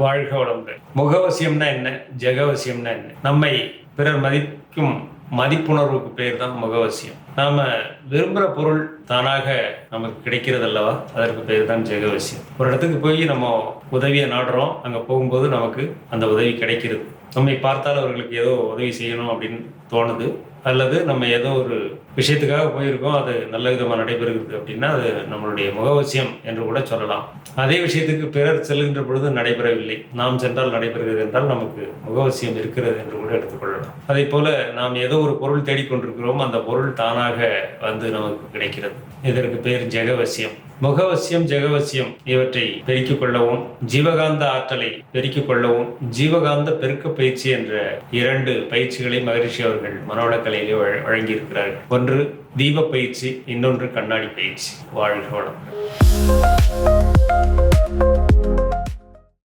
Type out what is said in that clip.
வாழ்க வளமுடன். முகவசியம்னா என்ன? ஜெகவசியம்னா என்ன? நம்மை பிறர் மதிக்கும் மதிப்புணர்வுக்கு பேர் தான் முகவசியம். நாம விரும்புகிற பொருள் தானாக நமக்கு கிடைக்கிறது அல்லவா அதற்கு பேர் தான் ஜெகவசியம். ஒரு இடத்துக்கு போய் நம்ம உதவியை நாடுறோம். அங்கே போகும்போது நமக்கு அந்த உதவி கிடைக்கிறது. நம்மை பார்த்தால் அவர்களுக்கு ஏதோ உதவி செய்யணும் அப்படின்னு தோணுது. அல்லது நம்ம ஏதோ ஒரு விஷயத்துக்காக போயிருக்கோம் அது நல்ல விதமாக நடைபெறுகிறது அப்படின்னா அது நம்மளுடைய முகவசியம் என்று கூட சொல்லலாம். அதே விஷயத்துக்கு பிறர் செல்கின்ற பொழுது நடைபெறவில்லை. நாம் சென்றால் நடைபெறுகிறது என்றால் நமக்கு முகவசியம் இருக்கிறது என்று கூட எடுத்துக்கொள்ளலாம். அதே போல நாம் ஏதோ ஒரு பொருள் தேடிக்கொண்டிருக்கிறோம் அந்த பொருள் தானாக வந்து நமக்கு கிடைக்கிறது. இதற்கு பேர் ஜெகவசியம். முகவசியம் ஜெகவசியம் இவற்றை பெருக்கிக் கொள்ளவும் ஜீவகாந்த ஆற்றலை பெருக்கிக் கொள்ளவும் ஜீவகாந்த பெருக்க பயிற்சி என்ற இரண்டு பயிற்சிகளை மகரிஷி அவர்கள் மனோளக்கலையிலே வழ- வழங்கியிருக்கிறார்கள். ஒன்று தீப பயிற்சி இன்னொன்று கண்ணாடி பயிற்சி. வாழ்க வளம்